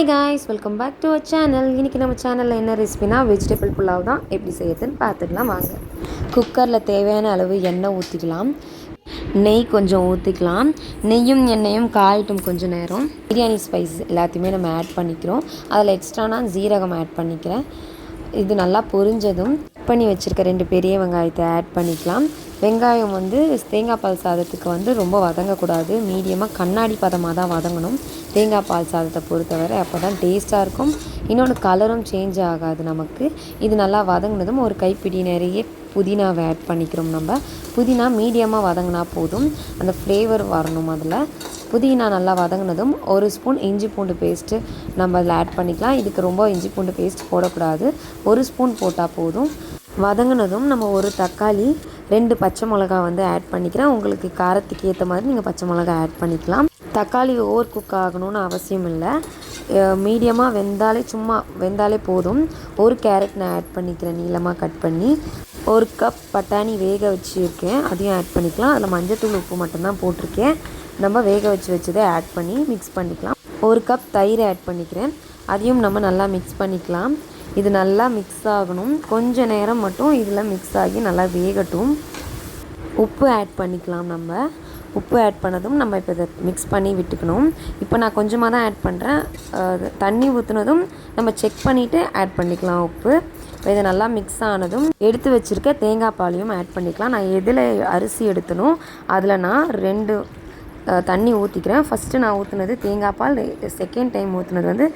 Hi guys welcome back to our channel இன்றைக்கி நம்ம சேனலில் என்ன ரெசிபினா வெஜிடபிள் புலாவ் தான். எப்படி செய்யறதுன்னு பார்த்துக்கலாம் வாங்க. குக்கரில் தேவையான அளவு எண்ணெய் ஊற்றிக்கலாம் நெய் கொஞ்சம் ஊற்றிக்கலாம் நெய்யும் எண்ணெயும் காயட்டும் கொஞ்சம் நேரம். பிரியாணி ஸ்பைஸ் எல்லாத்தையுமே நம்ம ஆட் பண்ணிக்கிறோம். அதில் எக்ஸ்ட்ரா நான் ஜீரகம் ஆட் பண்ணிக்கிறேன். இது நல்லா பொரிஞ்சதும் பண்ணி வச்சுருக்க ரெண்டு பெரிய வெங்காயத்தை ஆட் பண்ணிக்கலாம். வெங்காயம் வந்து தேங்காய் பால் சாதத்துக்கு வந்து ரொம்ப வதங்கக்கூடாது. மீடியமாக கண்ணாடி பதமாக தான் வதங்கணும். தேங்காய் பால் சாதத்தை பொறுத்தவரை அப்போ தான் டேஸ்ட்டாக இருக்கும். இன்னொன்று கலரும் சேஞ்ச் ஆகாது நமக்கு. இது நல்லா வதங்கினதும் ஒரு கைப்பிடி நிறைய புதினாவை ஆட் பண்ணிக்கிறோம் நம்ம. புதினா மீடியமாக வதங்கினா போதும். அந்த ஃப்ளேவர் வரணும் அதில். புதினா நல்லா வதங்கினதும் ஒரு ஸ்பூன் இஞ்சி பூண்டு பேஸ்ட்டு நம்ம அதில் ஆட் பண்ணிக்கலாம். இதுக்கு ரொம்ப இஞ்சி பூண்டு பேஸ்ட் போடக்கூடாது. ஒரு ஸ்பூன் போட்டால் போதும். வதங்கினதும் நம்ம ஒரு தக்காளி ரெண்டு பச்சை மிளகா வந்து ஆட் பண்ணிக்கிறேன். உங்களுக்கு காரத்துக்கு ஏற்ற மாதிரி நீங்கள் பச்சை மிளகா ஆட் பண்ணிக்கலாம். தக்காளி ஓவர் குக் ஆகணும்னு அவசியம் இல்லை. மீடியமாக வெந்தாலே சும்மா வெந்தாலே போதும். ஒரு கேரட் நான் ஆட் பண்ணிக்கிறேன் நீளமாக கட் பண்ணி. ஒரு கப் பட்டாணி வேக வச்சுருக்கேன். அதையும் ஆட் பண்ணிக்கலாம். அதில் மஞ்சத்தூள் உப்பு மட்டும்தான் போட்டிருக்கேன். நம்ம வேக வச்சு வச்சதை ஆட் பண்ணி மிக்ஸ் பண்ணிக்கலாம். ஒரு கப் தயிர் ஆட் பண்ணிக்கிறேன். அதையும் நம்ம நல்லா மிக்ஸ் பண்ணிக்கலாம். இது நல்லா மிக்ஸ் ஆகணும். கொஞ்ச நேரம் மட்டும் இதில் மிக்ஸ் ஆகி நல்லா வேகட்டும். உப்பு ஆட் பண்ணிக்கலாம் நம்ம. உப்பு ஆட் பண்ணதும் நம்ம இப்போ இதை மிக்ஸ் பண்ணி விட்டுக்கணும். இப்போ நான் கொஞ்சமாக தான் ஆட் பண்ணுறேன் தண்ணி ஊற்றுனதும் நம்ம செக் பண்ணிவிட்டு ஆட் பண்ணிக்கலாம் உப்பு. இப்போ இதை நல்லா மிக்ஸ் ஆனதும் எடுத்து வச்சுருக்க தேங்காய் பாலையும் ஆட் பண்ணிக்கலாம். நான் எதில் அரிசி எடுத்தனோ அதில் நான் ரெண்டு தண்ணி ஊற்றிக்கிறேன் ஃபஸ்ட்டு நான் ஊற்றுனது தேங்காய் பால் செகண்ட் டைம் ஊற்றுனது வந்து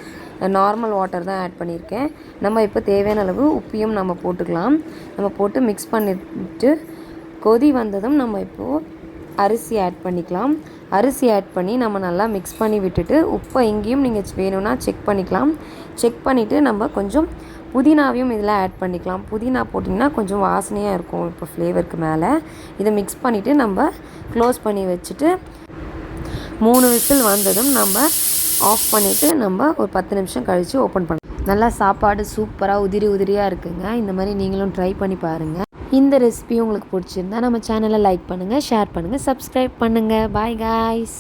நார்மல் வாட்டர் தான் ஆட் பண்ணியிருக்கேன். நம்ம இப்போ தேவையான அளவு உப்பையும் நம்ம போட்டுக்கலாம். நம்ம போட்டு மிக்ஸ் பண்ணிட்டு கொதி வந்ததும் நம்ம இப்போது அரிசி ஆட் பண்ணிக்கலாம். அரிசி ஆட் பண்ணி நம்ம நல்லா மிக்ஸ் பண்ணி விட்டுட்டு உப்பை எங்கேயும் நீங்கள் வேணும்னா செக் பண்ணிக்கலாம். செக் பண்ணிவிட்டு நம்ம கொஞ்சம் புதினாவையும் இதில் ஆட் பண்ணிக்கலாம். புதினா போட்டிங்கன்னா கொஞ்சம் வாசனையாக இருக்கும் இப்போ ஃப்ளேவருக்கு மேலே. இதை மிக்ஸ் பண்ணிவிட்டு நம்ம க்ளோஸ் பண்ணி வச்சுட்டு மூணு விசில் வந்ததும் நம்ம ஆஃப் பண்ணிவிட்டு நம்ம ஒரு பத்து நிமிஷம் கழித்து ஓப்பன் பண்ணலாம். நல்லா சாப்பாடு சூப்பராக உதிரி உதிரியாக இருக்குங்க. இந்த மாதிரி நீங்களும் ட்ரை பண்ணி பாருங்கள் இந்த ரெசிபி உங்களுக்கு பிடிச்சிருந்தா நம்ம சேனலை லைக் பண்ணுங்கள் ஷேர் பண்ணுங்கள் சப்ஸ்கிரைப் பண்ணுங்கள் பாய் காய்ஸ்